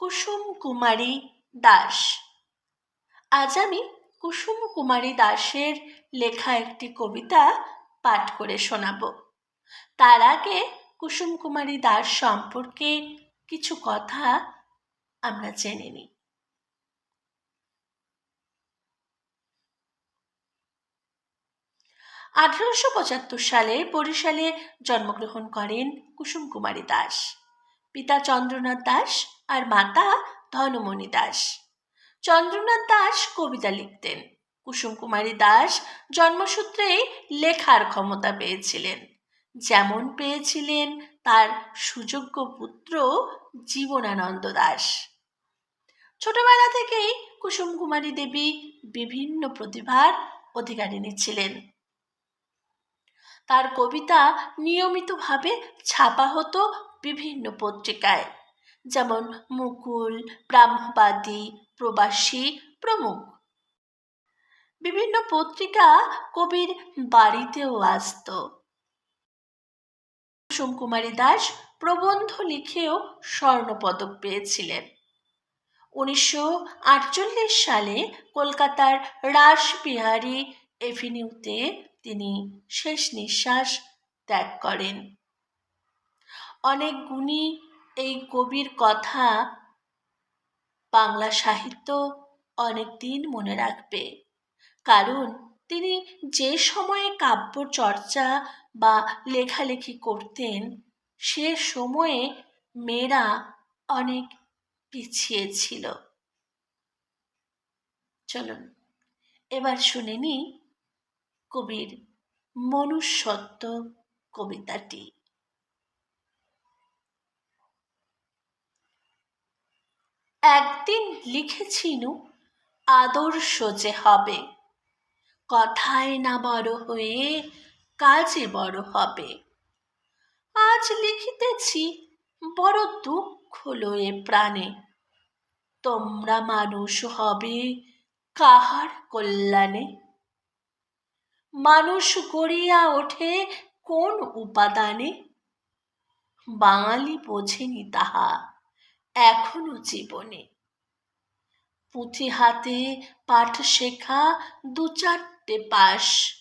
কুসুম কুমারী দাস। আজ আমি কুসুম কুমারী দাসের লেখা একটি কবিতা পাঠ করে শোনাব। তার আগে কুসুম কুমারী দাস সম্পর্কে কিছু কথা আমরা জেনে নিই। আঠারোশো পঁচাত্তর সালে বরিশালে জন্মগ্রহণ করেন কুসুম কুমারী দাস। পিতা চন্দ্রনাথ দাস মাতা ধনমণি দাস। চন্দ্রনাথ দাস কবিতা লিখতেন। কুসুম কুমারী দাস জন্মসূত্রেই লেখার ক্ষমতা পেয়েছিলেন। যেমন পেয়েছিলেন তার সুযোগ্য পুত্র জীবনানন্দ দাস। ছোটবেলা থেকেই কুসুম কুমারী দেবী বিভিন্ন প্রতিভার অধিকারিণী ছিলেন তার কবিতা নিয়মিতভাবে ছাপা হতো বিভিন্ন পত্রিকায়। যেমন মুকুল ব্রাহ্মবাদী, প্রবাসী প্রমুখ। বিভিন্ন পত্রিকা কবির বাড়িতেও আসত। কুসুম কুমারী দাস প্রবন্ধ লিখেও স্বর্ণপদক পেয়েছিলেন। উনিশশো আটচল্লিশ সালে কলকাতার রাসবিহারী এভিনিউতে তিনি শেষ নিঃশ্বাস ত্যাগ করেন। অনেক গুণী এই কবির কথা বাংলা সাহিত্য অনেক দিন মনে রাখবে। কারণ তিনি যে সময়ে কাব্য চর্চা বা লেখালেখি করতেন, সে সময়ে মেয়েরা অনেক পিছিয়ে ছিল। চলুন, এবার শুনে নি কবির মনুষ্যত্ব কবিতাটি। একদিন লিখেছিনু আদর্শ যে হবে। কথায় না বড় হয়ে কাজে বড় হবে। আজ লিখিতেছি, বড় দুঃখ লয়ে প্রাণে। তোমরা মানুষ হবে কাহার কল্যাণে? মানুষ গড়িয়া ওঠে কোন উপাদানে? বাঙালি বোঝেনি তাহা। এখনও জীবনে। পুঁথি হাতে, পাঠ শেখা দু চারটে পাশ।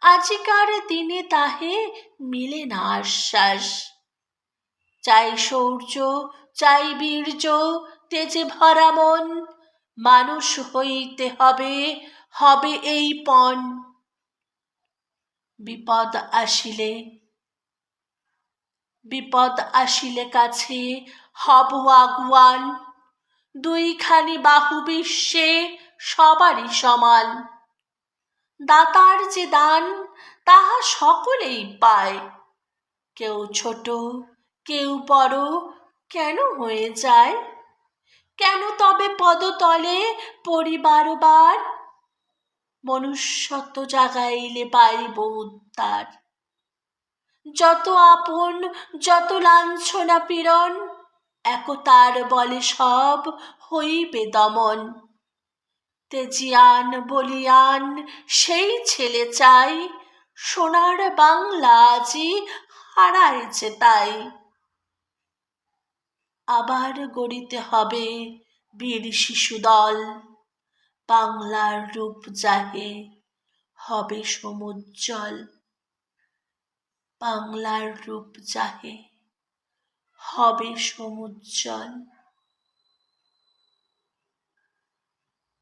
আজিকার দিনে তাহে মিলে না আশ্বাস। চাই শৌর্য, চাই বীর্য, তেজে ভরা মন, মানুষ হইতে হবে হবে এই পণ। বিপদ আসিলে বিপদ আসিলে কাছে হব আগুয়ান দুইখানি বাহু বিশ্বে সবারই সমান। দাতার যে দান, তাহা সকলেই পায়। কেউ ছোট, কেউ বড়, কেন হয়ে যায়? কেন তবে পদতলে পরিবারবার মনুষ্যত্ব জাগাইলে পাইব উদ্ধার। যত আপন, যত লাঞ্ছনা পীড়ন একতার বলে সব হইবে দমন। তেজিয়ান বলিয়ান, সেই ছেলে চাই, সোনার বাংলা আজি হারাইছে তাই। আবার গড়িতে হবে বীর শিশুদল, বাংলার রূপ যাহে হবে সমুজ্জ্বল। বাংলার রূপ যাহে হবে সমুজ্জ্বল।